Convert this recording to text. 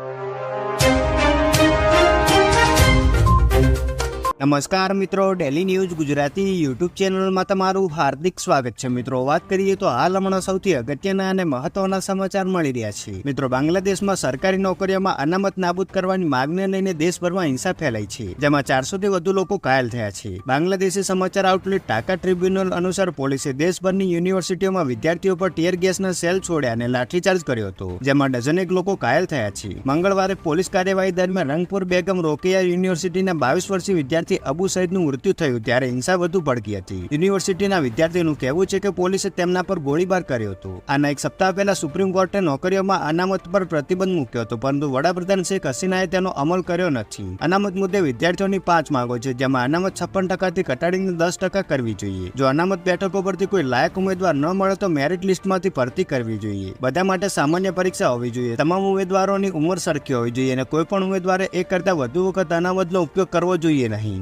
you. નમસ્કાર મિત્રો daily news Gujarati YouTube ચેનલમાં તમારું હાર્દિક સ્વાગત છે. મિત્રો, વાત કરીએ તો હાલ હમણાં સૌથી અગત્યના અને મહત્વના સમાચાર મળી રહ્યા છે. મિત્રો, બાંગ્લાદેશમાં સરકારી નોકરીઓમાં અનામત નાબૂદ કરવાની માંગને લઈને દેશભરમાં હિંસા ફેલાઈ છે, જેમાં ચારસોથી વધુ લોકો ઘાયલ થયા છે. બાંગ્લાદેશી સમાચાર આઉટલેટ ટાકા ટ્રિબ્યુનલ અનુસાર પોલીસે દેશભરની યુનિવર્સિટીઓમાં વિદ્યાર્થીઓ પર ટીયર ગેસના સેલ છોડ્યા અને લાઠીચાર્જ કર્યો હતો, જેમાં ડઝનેક લોકો ઘાયલ થયા છે. મંગળવારે પોલીસ કાર્યવાહી દરમિયાન રંગપુર બેગમ રોકેયા યુનિવર્સિટીના બાવીસ વર્ષીય વિદ્યાર્થી અબુ સઈદનું મૃત્યુ થયું ત્યારે હિંસા વધુ ભડકી હતી. યુનિવર્સિટીના વિદ્યાર્થીનું કહેવું છે કે પોલીસે તેમના પર ગોળીબાર કર્યો હતો. આના એક સપ્તાહ પહેલા સુપ્રીમ કોર્ટે નોકરીઓમાં અનામત પર પ્રતિબંધ મૂક્યો હતો, પરંતુ વડાપ્રધાન શેખ હસીનાએ તેનો અમલ કર્યો નથી. અનામત મુદ્દે વિદ્યાર્થીઓની પાંચ માંગો છે, જેમાં અનામત છપ્પન ટકાથી ઘટાડીને દસ ટકા કરવી જોઈએ. જો અનામત બેઠકો પરથી કોઈ લાયક ઉમેદવાર ન મળે તો મેરિટ લિસ્ટમાંથી ભરતી કરવી જોઈએ. બધા માટે સામાન્ય પરીક્ષા હોવી જોઈએ. તમામ ઉમેદવારોની ઉંમર સરખી હોવી જોઈએ અને કોઈ પણ ઉમેદવારે એક કરતા વધુ વખત અનામતનો ઉપયોગ કરવો જોઈએ નહીં.